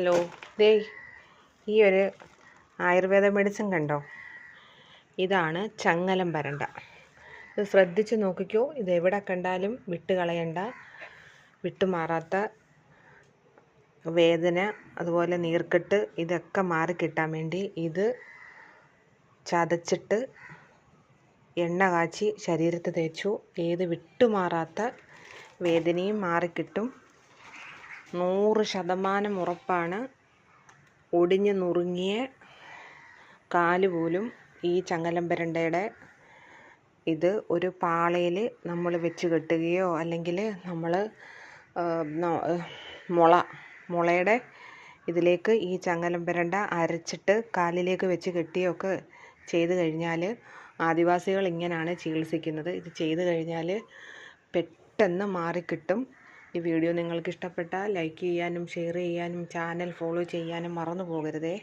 Hello. ദേ ഈ ഒരു Ayurveda medicine കണ്ടോ? ഇതാണ് ചങ്ങലം വരണ്ട. ഇത് ശ്രദ്ധിച്ച് നോക്കിക്കോ. ഇത് എവിടെ കണ്ടാലും വിട്ട് കളയണ്ട. വിട്ടുമാറാത്ത വേദന അതുപോലെ നീർക്കെട്ട് ഇതൊക്കെ മാറിക്കിട്ടാൻ വേണ്ടി ഇത് ചതച്ചിട്ട് എണ്ണ കാച്ചി ശരീരത്ത് തേച്ചു. ഏത് വിട്ടുമാറാത്ത വേദനയും മാറിക്കിട്ടും. നൂറ് ശതമാനം ഉറപ്പാണ്. ഒടിഞ്ഞു നുറുങ്ങിയ കാൽ പോലും ഈ ചങ്ങലം പരണ്ടയുടെ ഇത് ഒരു പാളയിൽ നമ്മൾ വെച്ച് കെട്ടുകയോ അല്ലെങ്കിൽ നമ്മൾ മുള മുളയുടെ ഇതിലേക്ക് ഈ ചങ്ങലമ്പരണ്ട അരച്ചിട്ട് കാലിലേക്ക് വെച്ച് കെട്ടിയൊക്കെ ചെയ്തു കഴിഞ്ഞാൽ ആദിവാസികൾ ഇങ്ങനെയാണ് ചികിത്സിക്കുന്നത്. ഇത് ചെയ്തു കഴിഞ്ഞാൽ പെട്ടെന്ന് മാറിക്കിട്ടും. ഈ വീഡിയോ നിങ്ങൾക്ക് ഇഷ്ടപ്പെട്ടാൽ ലൈക്ക് ചെയ്യാനും ഷെയർ ചെയ്യാനും ചാനൽ ഫോളോ ചെയ്യാനും മറന്നു പോകരുതേ.